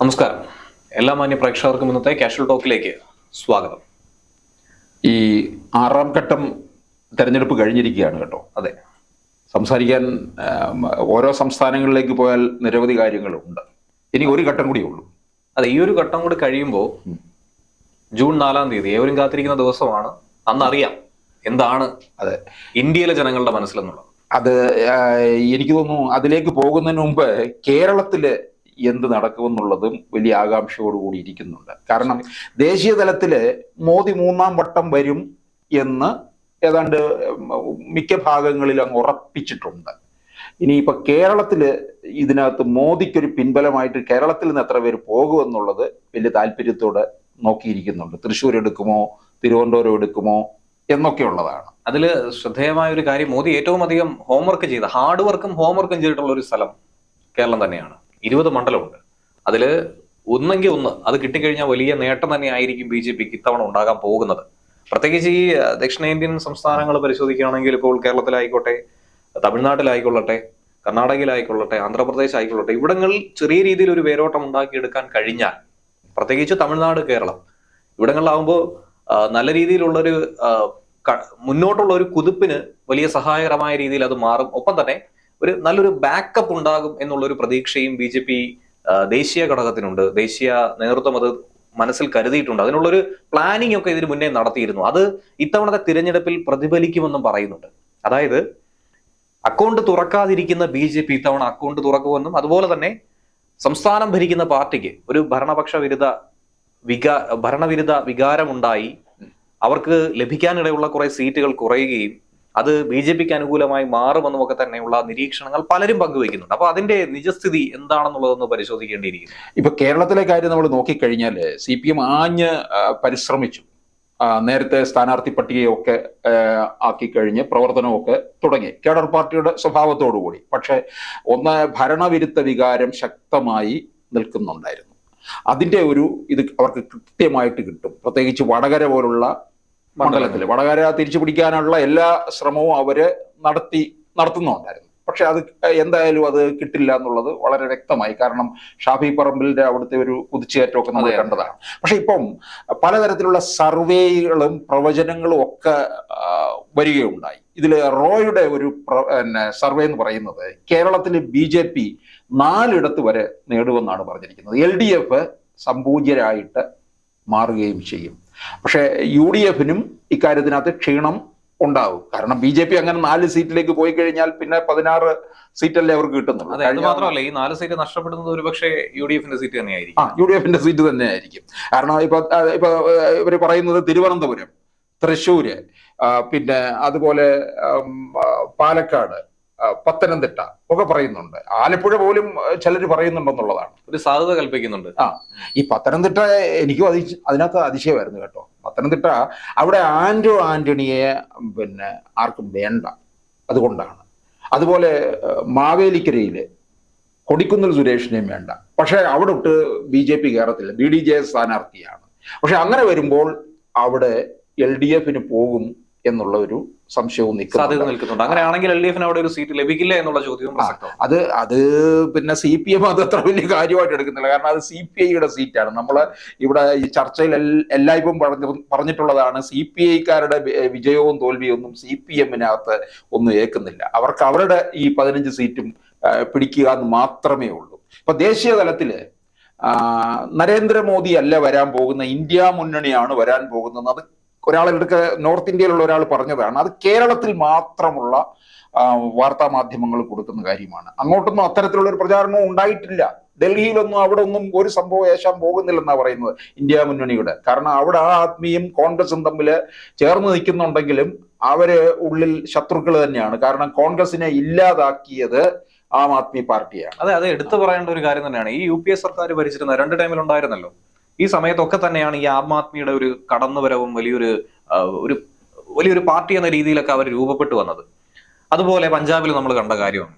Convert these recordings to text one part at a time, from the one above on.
നമസ്കാരം. എല്ലാ മാന്യ പ്രേക്ഷകർക്കും ഇന്നത്തെ കാഷ്വൽ ടോക്കിലേക്ക് സ്വാഗതം. ഈ ആറാം ഘട്ടം തെരഞ്ഞെടുപ്പ് കഴിഞ്ഞിരിക്കുകയാണ് കേട്ടോ. അതെ. സംസാരിക്കാൻ ഓരോ സംസ്ഥാനങ്ങളിലേക്ക് പോയാൽ നിരവധി കാര്യങ്ങളുണ്ട്. ഇനി ഒരു ഘട്ടം കൂടിയേ ഉള്ളൂ. അതെ ഈ ഒരു ഘട്ടം കൂടി കഴിയുമ്പോൾ ജൂൺ നാലാം തീയതി ഏവരും കാത്തിരിക്കുന്ന ദിവസമാണ്. അന്നറിയാം. എന്താണ് അതെ. ഇന്ത്യയിലെ ജനങ്ങളുടെ മനസ്സിലെന്നുള്ളത്. അത് എനിക്ക് തോന്നുന്നു അതിലേക്ക് പോകുന്നതിന് മുമ്പ് കേരളത്തിൽ എന്ത് നടക്കുമെന്നുള്ളതും വലിയ ആകാംക്ഷയോടുകൂടി ഇരിക്കുന്നുണ്ട്. കാരണം ദേശീയ തലത്തിൽ മോദി മൂന്നാം വട്ടം വരും എന്ന് ഏതാണ്ട് മിക്ക ഭാഗങ്ങളിലും അങ്ങ് ഉറപ്പിച്ചിട്ടുണ്ട്. ഇനിയിപ്പോ കേരളത്തിൽ ഇതിനകത്ത് മോദിക്കൊരു പിൻബലമായിട്ട് കേരളത്തിൽ നിന്ന് എത്ര പേര് പോകുമെന്നുള്ളത് വലിയ താല്പര്യത്തോടെ നോക്കിയിരിക്കുന്നുണ്ട്. തൃശ്ശൂർ എടുക്കുമോ തിരുവനന്തപുരം എടുക്കുമോ എന്നൊക്കെയുള്ളതാണ്. അതിൽ ശ്രദ്ധേയമായ ഒരു കാര്യം മോദി ഏറ്റവും അധികം ഹോംവർക്ക് ചെയ്ത ഹാർഡ് വർക്കും ഹോംവർക്കും ചെയ്തിട്ടുള്ള ഒരു സ്ഥലം കേരളം തന്നെയാണ്. ഇരുപത് മണ്ഡലമുണ്ട്. അതിൽ ഒന്നെങ്കിൽ ഒന്ന് അത് കിട്ടിക്കഴിഞ്ഞാൽ വലിയ നേട്ടം തന്നെ ആയിരിക്കും ബി ജെ പിക്ക് ഇത്തവണ ഉണ്ടാകാൻ പോകുന്നത്. പ്രത്യേകിച്ച് ഈ ദക്ഷിണേന്ത്യൻ സംസ്ഥാനങ്ങൾ പരിശോധിക്കുകയാണെങ്കിൽ ഇപ്പോൾ കേരളത്തിലായിക്കോട്ടെ തമിഴ്നാട്ടിലായിക്കൊള്ളട്ടെ കർണാടകയിലായിക്കൊള്ളട്ടെ ആന്ധ്രാപ്രദേശ് ആയിക്കൊള്ളട്ടെ ഇവിടങ്ങളിൽ ചെറിയ രീതിയിൽ ഒരു വേരോട്ടം ഉണ്ടാക്കിയെടുക്കാൻ കഴിഞ്ഞാൽ പ്രത്യേകിച്ച് തമിഴ്നാട് കേരളം ഇവിടങ്ങളിലാവുമ്പോൾ നല്ല രീതിയിലുള്ളൊരു മുന്നോട്ടുള്ള ഒരു കുതിപ്പിന് വലിയ സഹായകരമായ രീതിയിൽ അത് മാറും. ഒപ്പം തന്നെ ഒരു നല്ലൊരു ബാക്കപ്പ് ഉണ്ടാകും എന്നുള്ളൊരു പ്രതീക്ഷയും ബി ജെ പി ദേശീയ ഘടകത്തിനുണ്ട്. ദേശീയ നേതൃത്വം അത് മനസ്സിൽ കരുതിയിട്ടുണ്ട്. അതിനുള്ളൊരു പ്ലാനിംഗ് ഒക്കെ ഇതിനു മുന്നേ നടത്തിയിരുന്നു. അത് ഇത്തവണത്തെ തിരഞ്ഞെടുപ്പിൽ പ്രതിഫലിക്കുമെന്നും പറയുന്നുണ്ട്. അതായത് അക്കൗണ്ട് തുറക്കാതിരിക്കുന്ന ബി ജെ പി ഇത്തവണ അക്കൗണ്ട് തുറക്കുമെന്നും അതുപോലെ തന്നെ സംസ്ഥാനം ഭരിക്കുന്ന പാർട്ടിക്ക് ഒരു ഭരണപക്ഷ വിരുദ്ധ വികാ ഭരണവിരുദ്ധ വികാരമുണ്ടായി. അവർക്ക് ലഭിക്കാനിടയുള്ള കുറെ സീറ്റുകൾ കുറയുകയും അത് ബി ജെ പിക്ക് അനുകൂലമായി മാറുമെന്നും ഒക്കെ തന്നെയുള്ള നിരീക്ഷണങ്ങൾ പലരും പങ്കുവയ്ക്കുന്നുണ്ട്. അപ്പൊ അതിന്റെ നിജസ്ഥിതി എന്താണെന്നുള്ളതൊന്ന് പരിശോധിക്കേണ്ടിയിരിക്കുന്നു. ഇപ്പൊ കേരളത്തിലെ കാര്യം നമ്മൾ നോക്കിക്കഴിഞ്ഞാൽ സി പി എം ആഞ്ഞ് പരിശ്രമിച്ചു. നേരത്തെ സ്ഥാനാർത്ഥി പട്ടികയൊക്കെ ആക്കി ആക്കിക്കഴിഞ്ഞ് പ്രവർത്തനമൊക്കെ തുടങ്ങി. കേഡർ പാർട്ടിയുടെ സ്വഭാവത്തോടുകൂടി. പക്ഷെ ഒന്ന് ഭരണവിരുദ്ധ വികാരം ശക്തമായി നിൽക്കുന്നുണ്ടായിരുന്നു. അതിന്റെ ഒരു ഇത് അവർക്ക് കൃത്യമായിട്ട് കിട്ടും. പ്രത്യേകിച്ച് വടകര പോലുള്ള മണ്ഡലത്തിൽ വടകര തിരിച്ചു പിടിക്കാനുള്ള എല്ലാ ശ്രമവും അവർ നടത്തി നടത്തുന്നുണ്ടായിരുന്നു. പക്ഷെ അത് എന്തായാലും അത് കിട്ടില്ല എന്നുള്ളത് വളരെ വ്യക്തമായി. കാരണം ഷാഫി പറമ്പിലിന്റെ അവിടുത്തെ ഒരു കുതിച്ചുകയറ്റമൊക്കെ നമ്മൾ. കണ്ടതാണ്. പക്ഷെ ഇപ്പം പലതരത്തിലുള്ള സർവേകളും പ്രവചനങ്ങളും ഒക്കെ വരികയുണ്ടായി. ഇതിൽ റോയുടെ ഒരു പിന്നെ സർവേ എന്ന് പറയുന്നത് കേരളത്തിൽ ബി ജെ പി നാലിടത്ത് വരെ നേടുമെന്നാണ് പറഞ്ഞിരിക്കുന്നത്. എൽ ഡി എഫ് സമ്പൂജ്യരായിട്ട് മാറുകയും ചെയ്യും. പക്ഷേ യു ഡി എഫിനും ഇക്കാര്യത്തിനകത്ത് ക്ഷീണം ഉണ്ടാവും. കാരണം ബി ജെ പി അങ്ങനെ നാല് സീറ്റിലേക്ക് പോയി കഴിഞ്ഞാൽ പിന്നെ പതിനാറ് സീറ്റല്ലേ അവർക്ക് കിട്ടുന്നുള്ളൂ. അതെ അത് മാത്രമല്ല ഈ നാല് സീറ്റ് നഷ്ടപ്പെടുന്നത് ഒരുപക്ഷെ യു ഡി എഫിന്റെ സീറ്റ് തന്നെയായിരിക്കും. ആ യു ഡി എഫിന്റെ സീറ്റ് തന്നെ ആയിരിക്കും കാരണം ഇപ്പൊ ഇപ്പൊ ഇവർ പറയുന്നത് തിരുവനന്തപുരം തൃശ്ശൂര് പിന്നെ അതുപോലെ പാലക്കാട് പത്തനംതിട്ട ഒക്കെ പറയുന്നുണ്ട്. ആലപ്പുഴ പോലും ചിലർ പറയുന്നുണ്ടെന്നുള്ളതാണ്. ഒരു സാധ്യത കൽപ്പിക്കുന്നുണ്ട്. ആ ഈ പത്തനംതിട്ട എനിക്കും അതി അതിനകത്ത് അതിശയമായിരുന്നു കേട്ടോ. പത്തനംതിട്ട അവിടെ ആന്റോ ആന്റണിയെ പിന്നെ ആർക്കും വേണ്ട. അതുകൊണ്ടാണ്. അതുപോലെ മാവേലിക്കരയിലെ കൊടിക്കുന്നിൽ സുരേഷിനെയും വേണ്ട. പക്ഷെ അവിടെ ഒട്ട് ബി ജെ പി കയറത്തില്ല ബി ഡി ജെ സ്ഥാനാർത്ഥിയാണ്. പക്ഷെ അങ്ങനെ വരുമ്പോൾ അവിടെ എൽ ഡി എഫിന് പോകും എന്നുള്ള ഒരു സംശയവും നിൽക്കുന്നുണ്ട്. അങ്ങനെയാണെങ്കിൽ എൽ ഡി എഫിന് അവിടെ ഒരു സീറ്റ് ലഭിക്കില്ല എന്നുള്ള ചോദ്യവും അത് അത് പിന്നെ സി പി എം അത് അത്ര വലിയ കാര്യമായിട്ട് എടുക്കുന്നില്ല. കാരണം അത് സി പി ഐയുടെ സീറ്റാണ്. നമ്മൾ ഇവിടെ ഈ ചർച്ചയിൽ എല്ലായ്പ്പും എല്ലായ്പ്പോഴും പറഞ്ഞു പറഞ്ഞിട്ടുള്ളതാണ് സി പി ഐക്കാരുടെ വിജയവും തോൽവിയും ഒന്നും സി പി എമ്മിനകത്ത് ഒന്നും ഏക്കുന്നില്ല അവർക്ക് അവരുടെ ഈ പതിനഞ്ച് സീറ്റും പിടിക്കുക എന്ന് മാത്രമേ ഉള്ളൂ. ഇപ്പൊ ദേശീയ തലത്തിൽ നരേന്ദ്രമോദി അല്ല വരാൻ പോകുന്ന ഇന്ത്യ മുന്നണിയാണ് വരാൻ പോകുന്നത് അത് ഒരാളെടുക്ക നോർത്ത് ഇന്ത്യയിലുള്ള ഒരാൾ പറഞ്ഞതാണ്. അത് കേരളത്തിൽ മാത്രമുള്ള വാർത്താ മാധ്യമങ്ങൾ കൊടുക്കുന്ന കാര്യമാണ്. അങ്ങോട്ടൊന്നും അത്തരത്തിലുള്ള ഒരു പ്രചാരണവും ഉണ്ടായിട്ടില്ല. ഡൽഹിയിലൊന്നും അവിടെ ഒന്നും ഒരു സംഭവം ഏശാൻ പോകുന്നില്ലെന്നാണ് പറയുന്നത് ഇന്ത്യ മുന്നണിയുടെ. കാരണം അവിടെ ആ ആത്മീയം കോൺഗ്രസും തമ്മിൽ ചേർന്ന് നിൽക്കുന്നുണ്ടെങ്കിലും അവർ ഉള്ളിൽ ശത്രുക്കൾ തന്നെയാണ്. കാരണം കോൺഗ്രസിനെ ഇല്ലാതാക്കിയത് ആം ആദ്മി പാർട്ടിയാണ്. അതെ അത് എടുത്തു പറയേണ്ട ഒരു കാര്യം തന്നെയാണ്. ഈ യു സർക്കാർ ഭരിച്ചിരുന്ന രണ്ട് ടൈമിൽ ഉണ്ടായിരുന്നല്ലോ. ഈ സമയത്തൊക്കെ തന്നെയാണ് ഈ ആം ആദ്മിയുടെ ഒരു കടന്നുവരവും വലിയൊരു ഒരു വലിയൊരു പാർട്ടി എന്ന രീതിയിലൊക്കെ അവർ രൂപപ്പെട്ടു വന്നത്. അതുപോലെ പഞ്ചാബിൽ നമ്മൾ കണ്ട കാര്യമാണ്.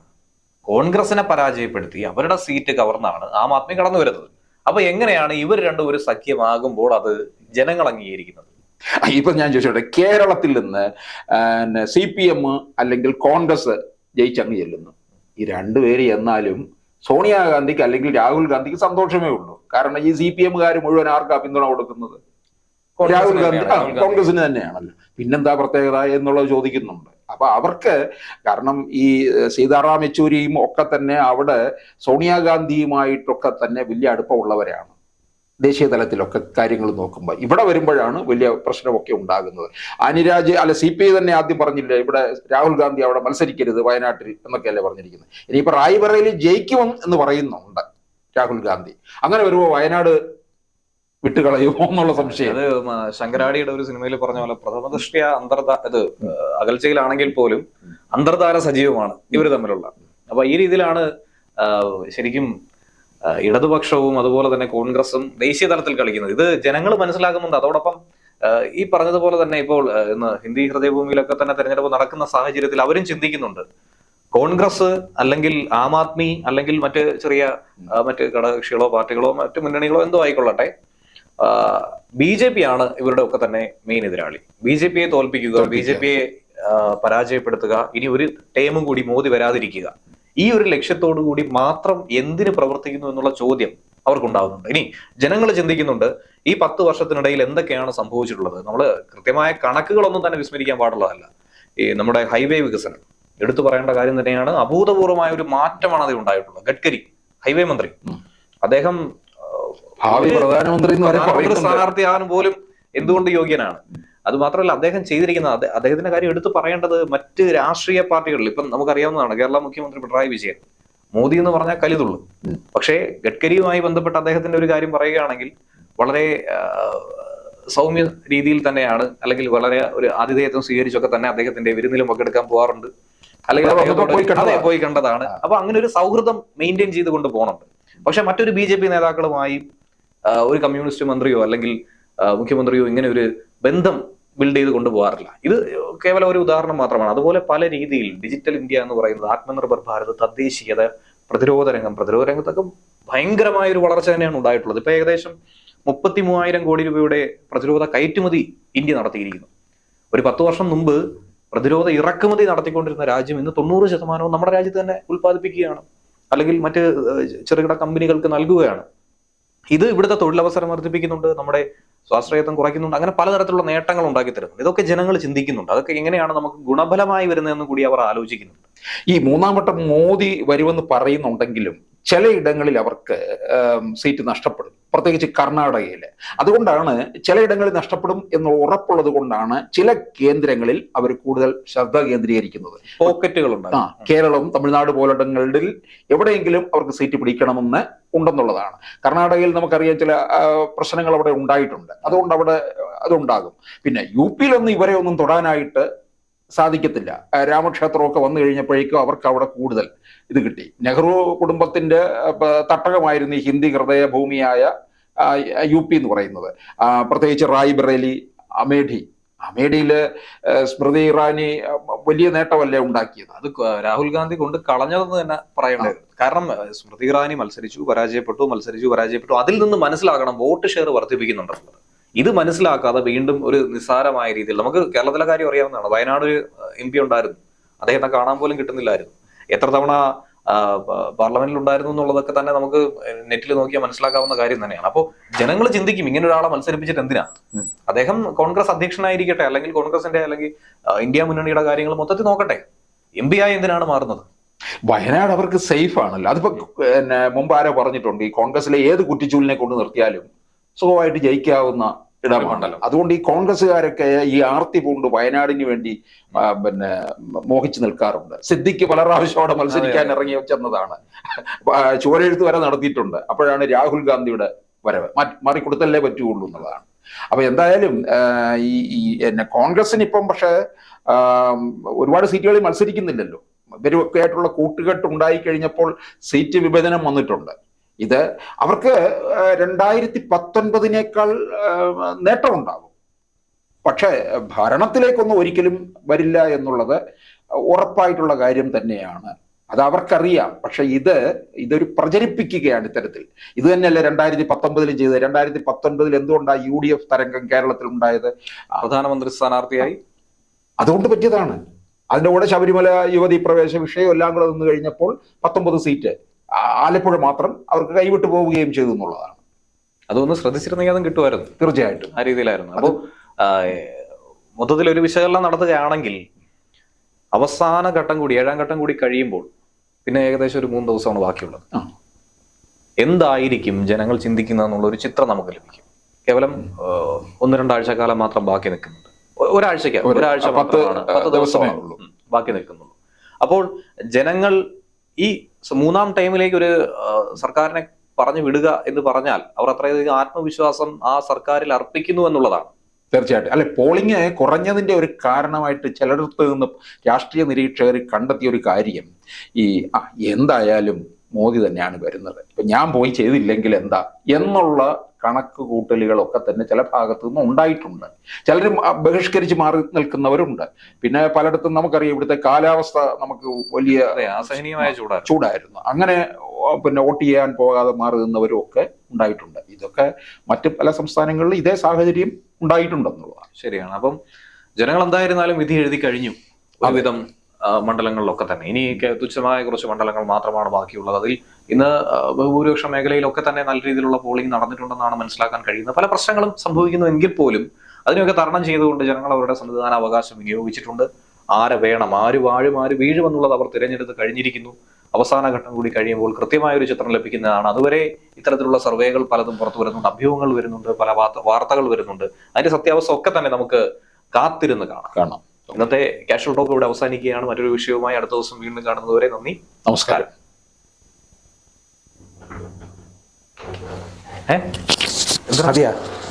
കോൺഗ്രസിനെ പരാജയപ്പെടുത്തി അവരുടെ സീറ്റ് കവർന്നാണ് ആം ആദ്മി കടന്നു വരുന്നത് അപ്പൊ എങ്ങനെയാണ് ഇവർ രണ്ടും ഒരു സഖ്യമാകുമ്പോൾ അത് ജനങ്ങൾ അംഗീകരിക്കുന്നത്? ഇപ്പൊ ഞാൻ ചോദിച്ചോട്ടെ കേരളത്തിൽ നിന്ന് സി പി എം അല്ലെങ്കിൽ കോൺഗ്രസ് ജയിച്ചങ്ങ് ചെല്ലുന്നു. ഈ രണ്ടുപേര് എന്നാലും സോണിയാഗാന്ധിക്ക് അല്ലെങ്കിൽ രാഹുൽ ഗാന്ധിക്ക് സന്തോഷമേ ഉള്ളൂ. കാരണം ഈ സി പി എമ്മുകാർ മുഴുവൻ ആർക്കാ പിന്തുണ കൊടുക്കുന്നത്? രാഹുൽ ഗാന്ധി കോൺഗ്രസിന് തന്നെയാണല്ലോ. പിന്നെന്താ പ്രത്യേകത എന്നുള്ളത് ചോദിക്കുന്നുണ്ട്. അപ്പൊ അവർക്ക് കാരണം ഈ സീതാറാം യെച്ചൂരിയും ഒക്കെ തന്നെ അവിടെ സോണിയാഗാന്ധിയുമായിട്ടൊക്കെ തന്നെ വലിയ അടുപ്പമുള്ളവരാണ്. ദേശീയ തലത്തിലൊക്കെ കാര്യങ്ങൾ നോക്കുമ്പോൾ ഇവിടെ വരുമ്പോഴാണ് വലിയ പ്രശ്നമൊക്കെ ഉണ്ടാകുന്നത്. അനിരാജ് അല്ല സി പി ഐ തന്നെ ആദ്യം പറഞ്ഞില്ല ഇവിടെ രാഹുൽ ഗാന്ധി അവിടെ മത്സരിക്കരുത് വയനാട്ടിൽ എന്നൊക്കെയല്ലേ പറഞ്ഞിരിക്കുന്നത്. ഇനിയിപ്പോൾ റായ്ബറയിൽ ജയിക്കും എന്ന് പറയുന്നുണ്ട് രാഹുൽ ഗാന്ധി. അങ്ങനെ വരുമ്പോൾ വയനാട് വിട്ടുകളയുമോ എന്നുള്ള സംശയം. അത് ശങ്കരാടിയുടെ ഒരു സിനിമയിൽ പറഞ്ഞ പോലെ പ്രഥമ ദൃഷ്ടിയ അന്തർധാ ഇത് അകൽച്ചയിലാണെങ്കിൽ പോലും അന്തർധാര സജീവമാണ് ഇവർ തമ്മിലുള്ള. അപ്പൊ ഈ രീതിയിലാണ് ശരിക്കും ഇടതുപക്ഷവും അതുപോലെ തന്നെ കോൺഗ്രസും ദേശീയ തലത്തിൽ കളിക്കുന്നത്. ഇത് ജനങ്ങൾ മനസ്സിലാക്കുന്നുണ്ട്. അതോടൊപ്പം ഈ പറഞ്ഞതുപോലെ തന്നെ ഇപ്പോൾ ഇന്ന് ഹിന്ദി ഹൃദയഭൂമിയിലൊക്കെ തന്നെ തെരഞ്ഞെടുപ്പ് നടക്കുന്ന സാഹചര്യത്തിൽ അവരും ചിന്തിക്കുന്നുണ്ട്. കോൺഗ്രസ് അല്ലെങ്കിൽ ആം ആദ്മി അല്ലെങ്കിൽ മറ്റ് ചെറിയ മറ്റ് ഘടകകക്ഷികളോ പാർട്ടികളോ മറ്റ് മുന്നണികളോ എന്തോ ആയിക്കൊള്ളട്ടെ ബി ജെ പി ആണ് ഇവരുടെ ഒക്കെ തന്നെ മെയിൻ എതിരാളി. ബി ജെ പിയെ തോൽപ്പിക്കുക ബി ജെ പിയെ പരാജയപ്പെടുത്തുക ഇനി ഒരു ടൈമും കൂടി മോദി വരാതിരിക്കുക. ഈ ഒരു ലക്ഷ്യത്തോടു കൂടി മാത്രം എന്തിന് പ്രവർത്തിക്കുന്നു എന്നുള്ള ചോദ്യം അവർക്കുണ്ടാകുന്നുണ്ട് ഇനി ജനങ്ങൾ ചിന്തിക്കുന്നുണ്ട് ഈ പത്ത് വർഷത്തിനിടയിൽ എന്തൊക്കെയാണ് സംഭവിച്ചിട്ടുള്ളത്? നമ്മൾ കൃത്യമായ കണക്കുകളൊന്നും തന്നെ വിസ്മരിക്കാൻ പാടുള്ളതല്ല. ഈ നമ്മുടെ ഹൈവേ വികസനം എടുത്തു പറയേണ്ട കാര്യം തന്നെയാണ് അഭൂതപൂർവമായ ഒരു മാറ്റമാണ് അതിൽ ഉണ്ടായിട്ടുള്ളത്. ഗഡ്കരി ഹൈവേ മന്ത്രി അദ്ദേഹം ഭാവി പ്രധാനമന്ത്രി സ്ഥാനാർത്ഥിയാകാൻ പോലും എന്തുകൊണ്ട് യോഗ്യനാണ്? അത് മാത്രമല്ല അദ്ദേഹം ചെയ്തിരിക്കുന്ന അദ്ദേ- അദ്ദേഹത്തിന്റെ കാര്യം എടുത്തു പറയേണ്ടത് മറ്റ് രാഷ്ട്രീയ പാർട്ടികളിൽ ഇപ്പം നമുക്കറിയാവുന്നതാണ് കേരള മുഖ്യമന്ത്രി പിണറായി വിജയൻ. മോദി എന്ന് പറഞ്ഞാൽ കലിതുള്ളു. പക്ഷേ ഗഡ്കരിയുമായി ബന്ധപ്പെട്ട് അദ്ദേഹത്തിന്റെ ഒരു കാര്യം പറയുകയാണെങ്കിൽ വളരെ സൗമ്യ രീതിയിൽ തന്നെയാണ് അല്ലെങ്കിൽ വളരെ ഒരു ആതിഥേയത്വം സ്വീകരിച്ചൊക്കെ തന്നെ അദ്ദേഹത്തിന്റെ വിരുന്നിലും എടുക്കാൻ പോകാറുണ്ട് അല്ലെങ്കിൽ അതെ, പോയി കണ്ടതാണ്. അപ്പൊ അങ്ങനെ ഒരു സൗഹൃദം മെയിന്റെയിൻ ചെയ്തുകൊണ്ട് പോകണുണ്ട് പക്ഷെ മറ്റൊരു ബി ജെ പി നേതാക്കളുമായി ഒരു കമ്മ്യൂണിസ്റ്റ് മന്ത്രിയോ അല്ലെങ്കിൽ മുഖ്യമന്ത്രിയോ ഇങ്ങനെ ഒരു ബന്ധം ബിൽഡ് ചെയ്ത് കൊണ്ടുപോകാറില്ല ഇത് കേവലം ഒരു ഉദാഹരണം മാത്രമാണ്. അതുപോലെ പല രീതിയിൽ ഡിജിറ്റൽ ഇന്ത്യ എന്ന് പറയുന്നത് ആത്മനിർഭർ ഭാരത് തദ്ദേശീയത പ്രതിരോധ രംഗം. പ്രതിരോധ രംഗത്തൊക്കെ ഭയങ്കരമായ ഒരു വളർച്ച തന്നെയാണ് ഉണ്ടായിട്ടുള്ളത്. ഇപ്പൊ ഏകദേശം മുപ്പത്തി മൂവായിരം കോടി രൂപയുടെ പ്രതിരോധ കയറ്റുമതി ഇന്ത്യ നടത്തിയിരിക്കുന്നു. ഒരു പത്ത് വർഷം മുമ്പ് പ്രതിരോധ ഇറക്കുമതി നടത്തിക്കൊണ്ടിരുന്ന രാജ്യം ഇന്ന് തൊണ്ണൂറ് ശതമാനവും നമ്മുടെ രാജ്യത്ത് തന്നെ ഉൽപ്പാദിപ്പിക്കുകയാണ്. അല്ലെങ്കിൽ മറ്റ് ചെറുകിട കമ്പനികൾക്ക് നൽകുകയാണ്. ഇത് ഇവിടുത്തെ തൊഴിലവസരം വർദ്ധിപ്പിക്കുന്നുണ്ട് നമ്മുടെ സ്വാശ്രയത്വം കുറയ്ക്കുന്നുണ്ട് അങ്ങനെ പലതരത്തിലുള്ള നേട്ടങ്ങൾ ഉണ്ടാക്കി തരുന്നുണ്ട് ഇതൊക്കെ ജനങ്ങൾ ചിന്തിക്കുന്നുണ്ട്. അതൊക്കെ എങ്ങനെയാണ് നമുക്ക് ഗുണഫലമായി വരുന്നതെന്ന് കൂടി അവർ ആലോചിക്കുന്നുണ്ട്. ഈ മൂന്നാം വട്ടം മോദി വരുമെന്ന് പറയുന്നുണ്ടെങ്കിലും ചിലയിടങ്ങളിൽ അവർക്ക് സീറ്റ് നഷ്ടപ്പെടും. പ്രത്യേകിച്ച് കർണാടകയിൽ അതുകൊണ്ടാണ് ചിലയിടങ്ങളിൽ നഷ്ടപ്പെടും എന്ന് ഉറപ്പുള്ളത് കൊണ്ടാണ് ചില കേന്ദ്രങ്ങളിൽ അവർ കൂടുതൽ ശ്രദ്ധ കേന്ദ്രീകരിക്കുന്നത്. പോക്കറ്റുകൾ ആ ഉണ്ടാകും കേരളം തമിഴ്നാട് പോലിടങ്ങളിൽ എവിടെയെങ്കിലും അവർക്ക് സീറ്റ് പിടിക്കണമെന്ന് ഉണ്ടെന്നുള്ളതാണ്. കർണാടകയിൽ നമുക്കറിയാം ചില പ്രശ്നങ്ങൾ അവിടെ ഉണ്ടായിട്ടുണ്ട്. അതുകൊണ്ട് അവിടെ അതുണ്ടാകും. പിന്നെ യു പിയിലൊന്നും ഇവരെ ഒന്നും തൊടാനായിട്ട് സാധിക്കത്തില്ല. രാമക്ഷേത്രമൊക്കെ വന്നു കഴിഞ്ഞപ്പോഴേക്കും അവർക്ക് അവിടെ കൂടുതൽ ഇത് കിട്ടി. നെഹ്റു കുടുംബത്തിന്റെ തട്ടകമായിരുന്നു ഈ ഹിന്ദി ഹൃദയ ഭൂമിയായ യു പി എന്ന് പറയുന്നത്. പ്രത്യേകിച്ച് റായ് ബറേലി അമേഠി. അമേഠിയിൽ സ്മൃതി ഇറാനി വലിയ നേട്ടമല്ലേ ഉണ്ടാക്കിയത്? അത് രാഹുൽ ഗാന്ധി കൊണ്ട് കളഞ്ഞതെന്ന് തന്നെ പറയേണ്ടത് കാരണം സ്മൃതി ഇറാനി മത്സരിച്ചു പരാജയപ്പെട്ടു മത്സരിച്ചു പരാജയപ്പെട്ടു. അതിൽ നിന്ന് മനസ്സിലാകണം വോട്ട് ഷെയർ വർദ്ധിപ്പിക്കുന്നുണ്ടെന്നുള്ളത്. ഇത് മനസ്സിലാക്കാതെ വീണ്ടും ഒരു നിസ്സാരമായ രീതിയിൽ നമുക്ക് കേരളത്തിലെ കാര്യം അറിയാവുന്നതാണ്. വയനാട് ഒരു എം പി ഉണ്ടായിരുന്നു. അദ്ദേഹത്തെ കാണാൻ പോലും കിട്ടുന്നില്ലായിരുന്നു. എത്ര തവണ പാർലമെന്റിൽ ഉണ്ടായിരുന്നു എന്നുള്ളതൊക്കെ തന്നെ നമുക്ക് നെറ്റിൽ നോക്കിയാൽ മനസ്സിലാക്കാവുന്ന കാര്യം തന്നെയാണ്. അപ്പോൾ ജനങ്ങൾ ചിന്തിക്കും ഇങ്ങനെ ഒരാളെ മത്സരിപ്പിച്ചിട്ട് എന്തിനാ? അദ്ദേഹം കോൺഗ്രസ് അധ്യക്ഷനായിരിക്കട്ടെ അല്ലെങ്കിൽ കോൺഗ്രസിന്റെ അല്ലെങ്കിൽ ഇന്ത്യ മുന്നണിയുടെ കാര്യങ്ങൾ മൊത്തത്തിൽ നോക്കട്ടെ. എം പി ആയി എന്തിനാണ് മാറുന്നത്? വയനാട് അവർക്ക് സേഫ് ആണല്ലോ. അതിപ്പോ മുമ്പ് ആരോ പറഞ്ഞിട്ടുണ്ട് ഈ കോൺഗ്രസിലെ ഏത് കുറ്റിച്ചൂലിനെ കൊണ്ട് നിർത്തിയാലും സുഖമായിട്ട് ജയിക്കാവുന്ന ഇടമാണല്ലോ. അതുകൊണ്ട് ഈ കോൺഗ്രസ്സുകാരൊക്കെ ഈ ആർത്തി പൂണ്ട് വയനാടിന് വേണ്ടി പിന്നെ മോഹിച്ചു നിൽക്കാറുണ്ട്. സിദ്ധിക്ക് പല പ്രാവശ്യം അവിടെ മത്സരിക്കാൻ ഇറങ്ങി ചെന്നതാണ്. ചുവരെഴുത്ത് വരെ നടത്തിയിട്ടുണ്ട്. അപ്പോഴാണ് രാഹുൽ ഗാന്ധിയുടെ വരവ്. മാറിക്കൊടുത്തല്ലേ പറ്റുള്ളൂ എന്നുള്ളതാണ്. അപ്പൊ എന്തായാലും ഈ ഈ എന്നെ കോൺഗ്രസിന് ഇപ്പം പക്ഷേ ഒരുപാട് സീറ്റുകളിൽ മത്സരിക്കുന്നില്ലല്ലോ. ഇവരൊക്കെ ആയിട്ടുള്ള കൂട്ടുകെട്ട് ഉണ്ടായി കഴിഞ്ഞപ്പോൾ സീറ്റ് വിഭജനം വന്നിട്ടുണ്ട്. ഇത് അവർക്ക് രണ്ടായിരത്തി പത്തൊൻപതിനേക്കാൾ നേട്ടമുണ്ടാകും. പക്ഷേ ഭരണത്തിലേക്കൊന്നും ഒരിക്കലും വരില്ല എന്നുള്ളത് ഉറപ്പായിട്ടുള്ള കാര്യം തന്നെയാണ്. അത് അവർക്കറിയാം. പക്ഷെ ഇത് ഇതൊരു പ്രചരിപ്പിക്കുകയാണ് ഇത്തരത്തിൽ. ഇത് തന്നെയല്ലേ രണ്ടായിരത്തി പത്തൊമ്പതിലും ചെയ്തത്? രണ്ടായിരത്തി പത്തൊൻപതിൽ എന്തുകൊണ്ടാണ് യു ഡി എഫ് തരംഗം കേരളത്തിൽ ഉണ്ടായത്? പ്രധാനമന്ത്രി സ്ഥാനാർത്ഥിയായി. അതുകൊണ്ട് പറ്റിയതാണ്. അതിന്റെ കൂടെ ശബരിമല യുവതി പ്രവേശ വിഷയം എല്ലാം കൂടെ നിന്ന് കഴിഞ്ഞപ്പോൾ പത്തൊമ്പത് സീറ്റ്. ആലപ്പുഴ മാത്രം അവർക്ക് കൈവിട്ട് പോവുകയും ചെയ്തു എന്നുള്ളതാണ്. അതൊന്ന് ശ്രദ്ധിച്ചിരുന്നെങ്കിൽ അതും കിട്ടുമായിരുന്നു. തീർച്ചയായിട്ടും. ആ രീതിയിലായിരുന്നു. അപ്പോൾ മൊത്തത്തിൽ ഒരു വിശകലനം നടത്തുകയാണെങ്കിൽ അവസാന ഘട്ടം കൂടി ഏഴാം ഘട്ടം കൂടി കഴിയുമ്പോൾ പിന്നെ ഏകദേശം ഒരു മൂന്ന് ദിവസമാണ് ബാക്കിയുള്ളത്. എന്തായിരിക്കും ജനങ്ങൾ ചിന്തിക്കുന്ന എന്നുള്ള ഒരു ചിത്രം നമുക്ക് ലഭിക്കും. കേവലം ഒന്ന് രണ്ടാഴ്ച കാലം മാത്രം ബാക്കി നിൽക്കുന്നുണ്ട്. ഒരാഴ്ചക്ക് ഒരു- ഒരാഴ്ച പത്ത് മാത്രമാണ് പത്ത് ദിവസമേ ദിവസമാണ്. ബാക്കി നിൽക്കുന്നുള്ളൂ. അപ്പോൾ ജനങ്ങൾ ഈ മൂന്നാം ടൈമിലേക്ക് ഒരു സർക്കാരിനെ പറഞ്ഞു വിടുക എന്ന് പറഞ്ഞാൽ അവർ അത്രയധികം ആത്മവിശ്വാസം ആ സർക്കാരിൽ അർപ്പിക്കുന്നു എന്നുള്ളതാണ്. തീർച്ചയായിട്ടും. അല്ലെ പോളിംഗ് കുറഞ്ഞതിന്റെ ഒരു കാരണമായിട്ട് ചിലയിടത്ത് നിന്ന് രാഷ്ട്രീയ നിരീക്ഷകർ കണ്ടെത്തിയ ഒരു കാര്യം ഈ എന്തായാലും മോദി തന്നെയാണ് വരുന്നത്. ഇപ്പൊ ഞാൻ പോയി ചെയ്തില്ലെങ്കിൽ എന്താ? എന്നുള്ള കണക്ക് കൂട്ടലുകളൊക്കെ തന്നെ ചില ഭാഗത്തു നിന്ന് ഉണ്ടായിട്ടുണ്ട്. ചിലരും ആ, ബഹിഷ്കരിച്ച് മാറി നിൽക്കുന്നവരുണ്ട്. പിന്നെ പലയിടത്തും നമുക്കറിയാം ഇവിടുത്തെ കാലാവസ്ഥ നമുക്ക് വലിയ അസഹനീയമായ ചൂടാണ് ചൂടായിരുന്നു. അങ്ങനെ പിന്നെ വോട്ട് ചെയ്യാൻ പോകാതെ മാറി നിന്നവരും ഒക്കെ ഉണ്ടായിട്ടുണ്ട്. ഇതൊക്കെ മറ്റ് പല സംസ്ഥാനങ്ങളിലും ഇതേ സാഹചര്യം ഉണ്ടായിട്ടുണ്ടെന്നുള്ളതാണ്. ശരിയാണ്. അപ്പം ജനങ്ങൾ എന്തായിരുന്നാലും വിധി എഴുതി കഴിഞ്ഞു. ഒരുവിധം മണ്ഡലങ്ങളിലൊക്കെ തന്നെ. ഇനി തുച്ഛമായ കുറച്ച് മണ്ഡലങ്ങൾ മാത്രമാണ് ബാക്കിയുള്ളത്. അതിൽ ഇന്ന് ബഹുഭൂരിപക്ഷ മേഖലയിലൊക്കെ തന്നെ നല്ല രീതിയിലുള്ള പോളിംഗ് നടന്നിട്ടുണ്ടെന്നാണ് മനസ്സിലാക്കാൻ കഴിയുന്നത്. പല പ്രശ്നങ്ങളും സംഭവിക്കുന്നു എങ്കിൽ പോലും അതിനൊക്കെ തരണം ചെയ്തുകൊണ്ട് ജനങ്ങൾ അവരുടെ സന്നിധാന അവകാശം വിനിയോഗിച്ചിട്ടുണ്ട്. ആരെ വേണം? ആര് വാഴും? ആര് വീഴും എന്നുള്ളത് അവർ തിരഞ്ഞെടുത്ത് കഴിഞ്ഞിരിക്കുന്നു. അവസാന ഘട്ടം കൂടി കഴിയുമ്പോൾ കൃത്യമായ ഒരു ചിത്രം ലഭിക്കുന്നതാണ്. അതുവരെ ഇത്തരത്തിലുള്ള സർവേകൾ പലതും പുറത്തു വരുന്നുണ്ട്. അഭ്യൂഹങ്ങൾ വരുന്നുണ്ട്. പല വാർത്തകൾ വരുന്നുണ്ട്. അതിന്റെ സത്യാവസ്ഥ ഒക്കെ തന്നെ നമുക്ക് കാത്തിരുന്ന് കാണാം. കാണാം. ഇന്നത്തെ കാഷ്വൽ ടോക്ക് ഇവിടെ അവസാനിക്കുകയാണ്. മറ്റൊരു വിഷയവുമായി അടുത്ത ദിവസം വീണ്ടും കാണുന്നതുവരെ നന്ദി. നമസ്കാരം. ഏഹ് അതെയാ